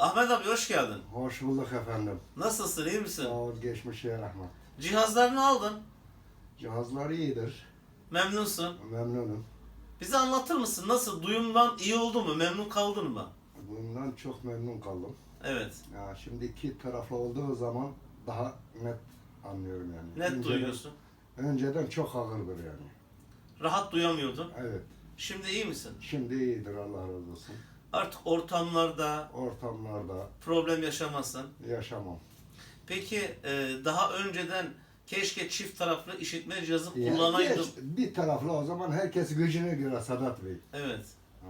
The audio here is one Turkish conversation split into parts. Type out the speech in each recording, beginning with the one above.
Ahmet abi hoş geldin. Hoş bulduk efendim. Nasılsın, iyi misin? Sağ ol, geçmişe rahmet. Cihazlarını aldın. Cihazlar iyidir. Memnunsun. Memnunum. Bize anlatır mısın? Nasıl? Duyumdan iyi oldu mu? Memnun kaldın mı? Bundan çok memnun kaldım. Evet. Ya şimdi iki taraflı olduğu zaman daha net anlıyorum yani. Net Önceden- duyuyorsun. Önceden çok ağırdır yani. Rahat duyamıyordun. Evet. Şimdi iyi misin? Şimdi iyidir Allah razı olsun. Artık ortamlarda Ortamlarda problem yaşamazsın. yaşamam. Peki e, daha önceden keşke çift taraflı işitme cihazı kullanaydım. geç- bir taraflı o zaman herkes gücüne göre Sadat Bey. Evet. Ha.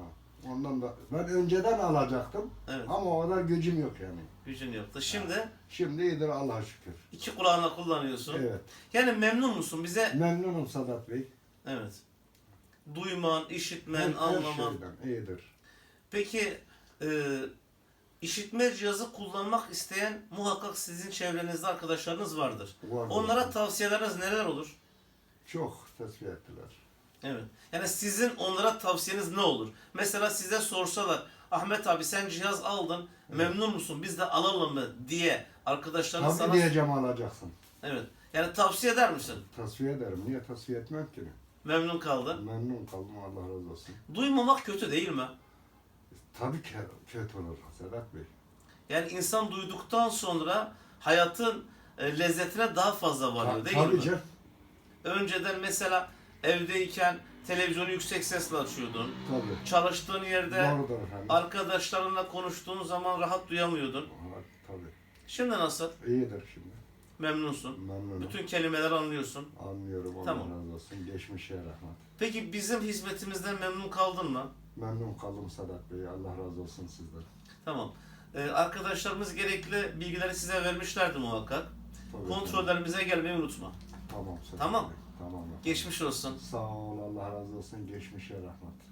Ondan da ben önceden alacaktım Evet. ama o kadar gücüm yok yani. Gücün yoktu. Şimdi Şimdi iyidir Allah'a şükür. iki kulağına kullanıyorsun. Evet. Yani memnun musun? Bize Memnunum Sadat Bey. evet. Duyman, işitmen, Her- her anlaman. şeyden iyidir. Peki e, işitme cihazı kullanmak isteyen muhakkak sizin çevrenizde arkadaşlarınız vardır. Vardır. Onlara tavsiyeleriniz neler olur? çok tesbih ettiler. Evet. Yani sizin onlara tavsiyeniz ne olur? Mesela size sorsalar Ahmet abi sen cihaz aldın memnun musun biz de alalım mı diye arkadaşlarınız Tabii sana diyeceğim alacaksın. evet yani tavsiye eder misin? Tasfiye ederim. Niye tasfiye etmem ki? Memnun kaldın. Memnun kaldım Allah razı olsun. Duymamak kötü değil mi? Tabii ki kötü olur Sedat Bey. Yani insan duyduktan sonra hayatın e, lezzetine daha fazla varıyor değil tabii mi? canım. Önceden mesela evdeyken televizyonu yüksek sesle açıyordun. Tabii. Çalıştığın yerde Doğrudur efendim. arkadaşlarınla konuştuğun zaman rahat duyamıyordun. Ha, Tabii. Şimdi nasıl? İyidir şimdi. Memnunsun. Memnunum. Bütün kelimeleri anlıyorsun. Anlıyorum Allah Tamam. razı olsun. Geçmişe rahmet. Peki bizim hizmetimizden memnun kaldın mı? Memnun kaldım Sedat Bey. Allah razı olsun sizden. Tamam. Ee, arkadaşlarımız gerekli bilgileri size vermişlerdi muhakkak. Tabii. Kontrollerimize gelmeyi unutma. Tamam Sedat Tamam. Bey. Tamam. Geçmiş olsun. Sağ ol Allah razı olsun. Geçmişe rahmet.